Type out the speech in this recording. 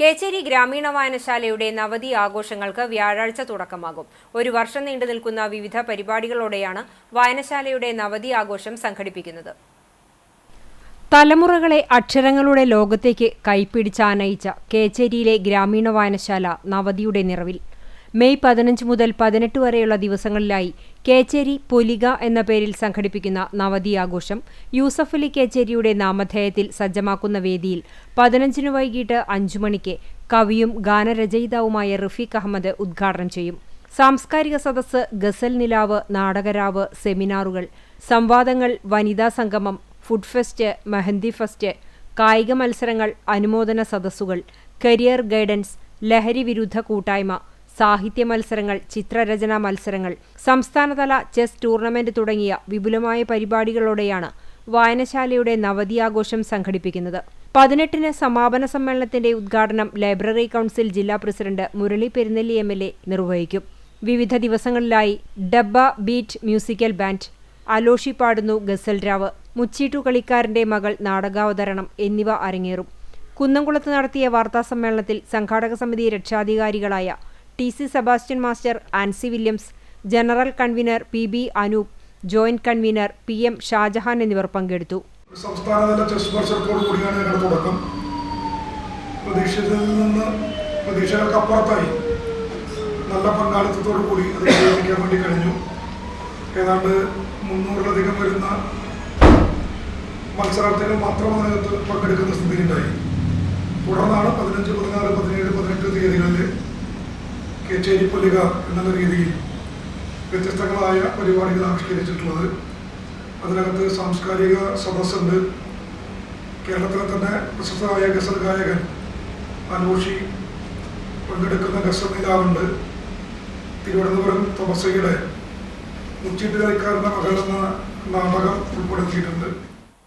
കേച്ചേരി ഗ്രാമീണ വായനശാലയുടെ നവതി ആഘോഷങ്ങൾക്ക് വ്യാഴാഴ്ച തുടക്കമാകും. ഒരു വർഷം നീണ്ടു നിൽക്കുന്ന വിവിധ പരിപാടികളോടെയാണ് വായനശാലയുടെ നവതി ആഘോഷം സംഘടിപ്പിക്കുന്നത്. തലമുറകളെ അക്ഷരങ്ങളുടെ ലോകത്തേക്ക് കൈപ്പിടിച്ചാനയിച്ച കേച്ചേരിയിലെ ഗ്രാമീണ വായനശാല നവതിയുടെ നിറവിൽ. മെയ് പതിനഞ്ച് മുതൽ പതിനെട്ട് വരെയുള്ള ദിവസങ്ങളിലായി കേച്ചേരി പൊലിക എന്ന പേരിൽ സംഘടിപ്പിക്കുന്ന നവതി ആഘോഷം യൂസഫലി കേച്ചേരിയുടെ നാമധേയത്തിൽ സജ്ജമാക്കുന്ന വേദിയിൽ പതിനഞ്ചിന് വൈകിട്ട് അഞ്ചു മണിക്ക് കവിയും ഗാനരചയിതാവുമായ റഫീഖ് അഹമ്മദ് ഉദ്ഘാടനം ചെയ്യും. സാംസ്കാരിക സദസ്സ് ഗസൽ നിലാവ് നാടകരാവ് സെമിനാറുകൾ സംവാദങ്ങൾ വനിതാ സംഗമം ഫുഡ് ഫെസ്റ്റ് മെഹന്തി ഫെസ്റ്റ് കായിക മത്സരങ്ങൾ അനുമോദന സദസ്സുകൾ കരിയർ ഗൈഡൻസ് ലഹരി വിരുദ്ധ കൂട്ടായ്മ സാഹിത്യ മത്സരങ്ങൾ ചിത്രരചനാ മത്സരങ്ങൾ സംസ്ഥാനതല ചെസ് ടൂർണമെന്റ് തുടങ്ങിയ വിപുലമായ പരിപാടികളോടെയാണ് വായനശാലയുടെ നവതി ആഘോഷം സംഘടിപ്പിക്കുന്നത്. പതിനെട്ടിന് സമാപന സമ്മേളനത്തിന്റെ ഉദ്ഘാടനം ലൈബ്രറി കൗൺസിൽ ജില്ലാ president Murali Perunnelli M L A നിർവഹിക്കും. വിവിധ ദിവസങ്ങളിലായി ഡബ്ബ ബീറ്റ് മ്യൂസിക്കൽ ബാൻഡ് അലോഷി പാടുന്നു ഗസൽ രാവ് മുച്ചീട്ടു കളിക്കാരന്റെ മകൾ നാടകാവതരണം എന്നിവ അരങ്ങേറും. കുന്നംകുളത്ത് നടത്തിയ വാർത്താസമ്മേളനത്തിൽ സംഘാടക സമിതി രക്ഷാധികാരികളായ T C Sebastian master Ancy Williams general convener P B Anoop joint convener P M Shajahan എന്നിവർ പങ്കെടുത്തു. നല്ല പങ്കാളിത്തത്തോടു കൂടി അത് വിജയിപ്പിക്കാൻ വേണ്ടി കഴിഞ്ഞു. ഏതാണ്ട് മുന്നൂറിലധികം വരുന്ന മത്സരാർത്ഥികൾ മാത്രം അതിനകത്ത് പങ്കെടുക്കുന്ന സ്ഥിതിയുണ്ടായി തുടർന്നാണ് പതിനഞ്ച് പതിനാറ് പതിനേഴ് പതിനെട്ട് പൊല്ലിക എന്നുള്ള രീതിയിൽ വ്യത്യസ്തങ്ങളായ പരിപാടികൾ ആവിഷ്കരിച്ചിട്ടുള്ളത്. അതിനകത്ത് സാംസ്കാരിക സദസ്സുണ്ട്. കേരളത്തിലെ തന്നെ പ്രശസ്തമായ ഗസൽ ഗായകൻ അനൂഷി പങ്കെടുക്കുന്ന ഗസൽ നിലാവുണ്ട് തിരുവനന്തപുരം തോമസയുടെ ഉച്ചിട്ട് കളിക്കാരുടെ മകൾ എന്ന നാടകം ഉൾപ്പെടുത്തിയിട്ടുണ്ട്.